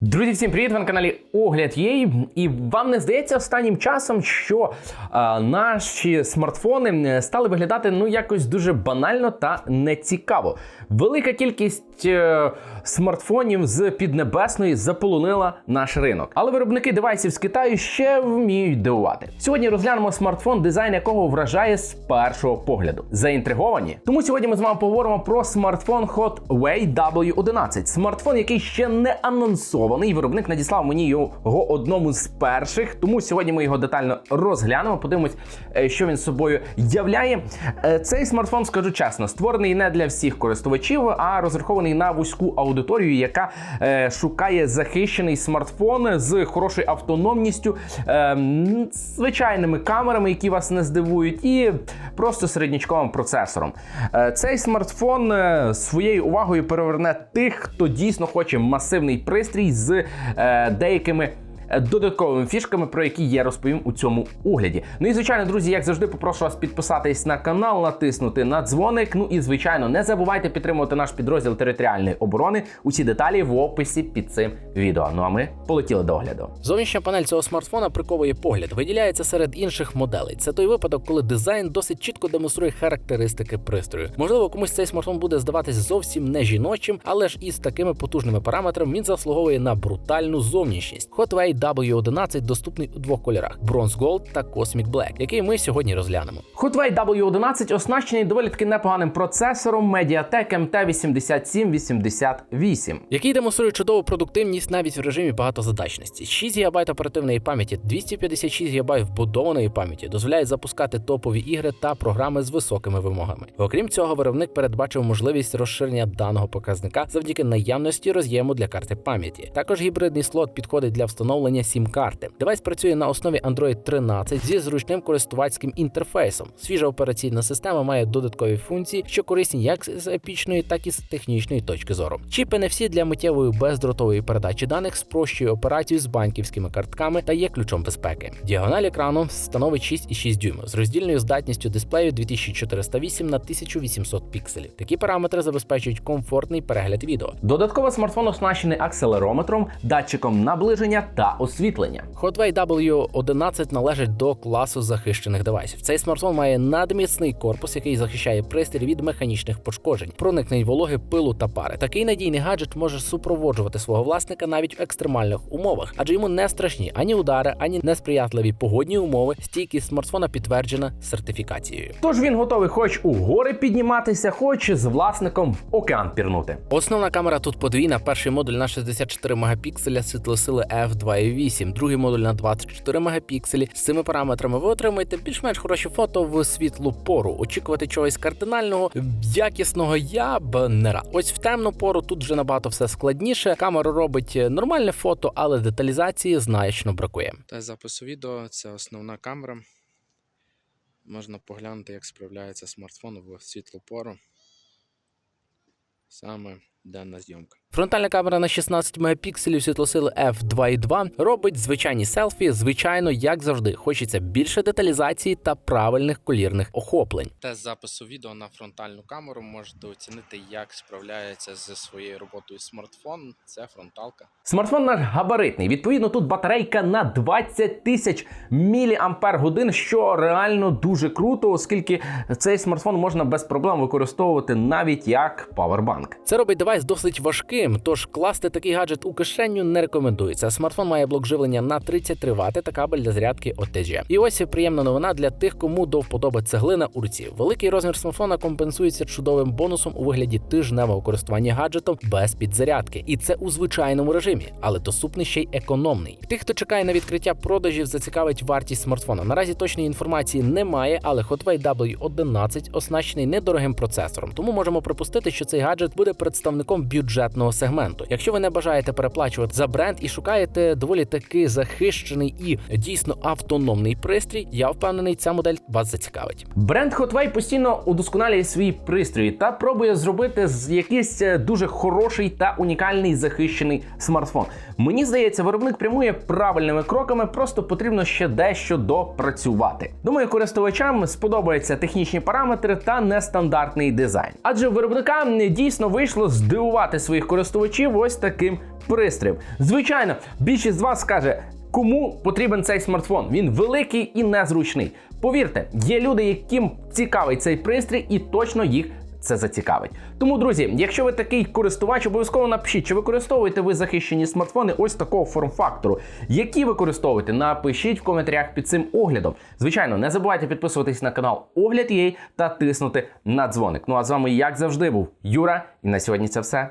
Друзі, всім привіт! Ви на каналі Огляд Єй. І вам не здається останнім часом, що а, наші смартфони е, стали виглядати ну якось дуже банально та нецікаво. Велика кількість е, смартфонів з піднебесної заполонила наш ринок. Але виробники девайсів з Китаю ще вміють дивувати. Сьогодні розглянемо смартфон, дизайн якого вражає з першого погляду. Заінтриговані? Тому сьогодні ми з вами поговоримо про смартфон Hotway W11. Смартфон, який ще не анонсований. Виробник надіслав мені його одному з перших. Тому сьогодні ми його детально розглянемо. Подивимось, е, що він собою являє. Е, Цей смартфон, скажу чесно, створений не для всіх користувачів, а розрахований на вузьку аудиторію, яка е, шукає захищений смартфон з хорошою автономністю, звичайними камерами, які вас не здивують, і просто середнячковим процесором. Цей смартфон своєю увагою переверне тих, хто дійсно хоче масивний пристрій з е, деякими. Е, Додатковими фішками, про які я розповім у цьому огляді. Ну і звичайно, друзі, як завжди, попрошу вас підписатись на канал, натиснути на дзвоник. Ну і звичайно, не забувайте підтримувати наш підрозділ територіальної оборони. Усі деталі в описі під цим відео. Ну а ми полетіли до огляду. Зовнішня панель цього смартфона приковує погляд, виділяється серед інших моделей. Це той випадок, коли дизайн досить чітко демонструє характеристики пристрою. Можливо, комусь цей смартфон буде здаватись зовсім не жіночим, але ж із такими потужними параметрами він заслуговує на брутальну зовнішність. Hotway W11 доступний у двох кольорах: Bronze Gold та Cosmic Black, який ми сьогодні розглянемо. Hotway W11 оснащений доволі таки непоганим процесором Mediatek MT8788. який демонструє чудову продуктивність навіть в режимі багатозадачності. 6 ГБ оперативної пам'яті, 256 ГБ вбудованої пам'яті дозволяють запускати топові ігри та програми з високими вимогами. Окрім цього, виробник передбачив можливість розширення даного показника завдяки наявності роз'єму для карти пам'яті. Також гібридний слот підходить для встановлення сім-карти. Девайс працює на основі Android 13 зі зручним користувацьким інтерфейсом. Свіжа операційна система має додаткові функції, що корисні як з епічної, так і з технічної точки зору. Чіп NFC для миттєвої бездротової передачі даних спрощує операцію з банківськими картками та є ключом безпеки. Діагональ екрану становить 6,6 дюймів з роздільною здатністю дисплею 2408 на 1800 пікселів. Такі параметри забезпечують комфортний перегляд відео. Додатково смартфон оснащений акселерометром, датчиком наближення та освітлення. Hotway W11 належить до класу захищених девайсів. Цей смартфон має надміцний корпус, який захищає пристрій від механічних пошкоджень, проникнень вологи, пилу та пари. Такий надійний гаджет може супроводжувати свого власника навіть в екстремальних умовах, адже йому не страшні ані удари, ані несприятливі погодні умови. Стійкість смартфона підтверджена сертифікацією. Тож він готовий хоч у гори підніматися, хоч з власником в океан пірнути. Основна камера тут подвійна. Перший модуль на 64 мегапікселя світлосили f2.8, другий модуль на 24 мегапікселі. З цими параметрами ви отримаєте більш-менш хороші фото в світлу пору. Очікувати чогось кардинального, якісного я б не рад. Ось в темну пору тут вже набагато все складніше. Камера робить нормальне фото, але деталізації значно бракує. Та запису відео це основна камера. Можна поглянути, як справляється смартфон в світлу пору. Саме денна зйомка. Фронтальна камера на 16 мегапікселів світлосили f2.2 робить звичайні селфі, звичайно, як завжди. Хочеться більше деталізації та правильних колірних охоплень. Тест запису відео на фронтальну камеру можете оцінити, як справляється зі своєю роботою смартфон. Це фронталка. Смартфон наш габаритний. Відповідно, тут батарейка на 20 тисяч мАч, що реально дуже круто, оскільки цей смартфон можна без проблем використовувати навіть як павербанк. Це робить девайс досить важким, тож класти такий гаджет у кишеню не рекомендується. Смартфон має блок живлення на 33 Вт та кабель для зарядки OTG. І ось приємна новина для тих, кому до вподоби цеглина у руці. Великий розмір смартфона компенсується чудовим бонусом у вигляді тижневого користування гаджетом без підзарядки. І це у звичайному режимі, але доступний ще й економний. Тих, хто чекає на відкриття продажів, зацікавить вартість смартфона. Наразі точної інформації немає, але Hotway W11 оснащений недорогим процесором, тому можемо припустити, що цей гаджет буде представником бюджетного сегменту. Якщо ви не бажаєте переплачувати за бренд і шукаєте доволі таки захищений і дійсно автономний пристрій, я впевнений, ця модель вас зацікавить. Бренд Hotway постійно удосконалює свої пристрої та пробує зробити з якийсь е, дуже хороший та унікальний захищений смартфон. Мені здається, виробник прямує правильними кроками, просто потрібно ще дещо допрацювати. Думаю, користувачам сподобаються технічні параметри та нестандартний дизайн. Адже виробникам дійсно вийшло здивувати своїх користувачів ось таким пристроєм. Звичайно, більшість з вас скаже. Кому потрібен цей смартфон? Він великий і незручний. Повірте, є люди, яким цікавий цей пристрій, і точно їх це зацікавить. Тому, друзі, якщо ви такий користувач, обов'язково напишіть, чи використовуєте ви захищені смартфони ось такого форм-фактору. Які використовуєте? Напишіть в коментарях під цим оглядом. Звичайно, не забувайте підписуватись на канал Огляд.ua та тиснути на дзвоник. Ну а з вами, як завжди, був Юра, і на сьогодні це все.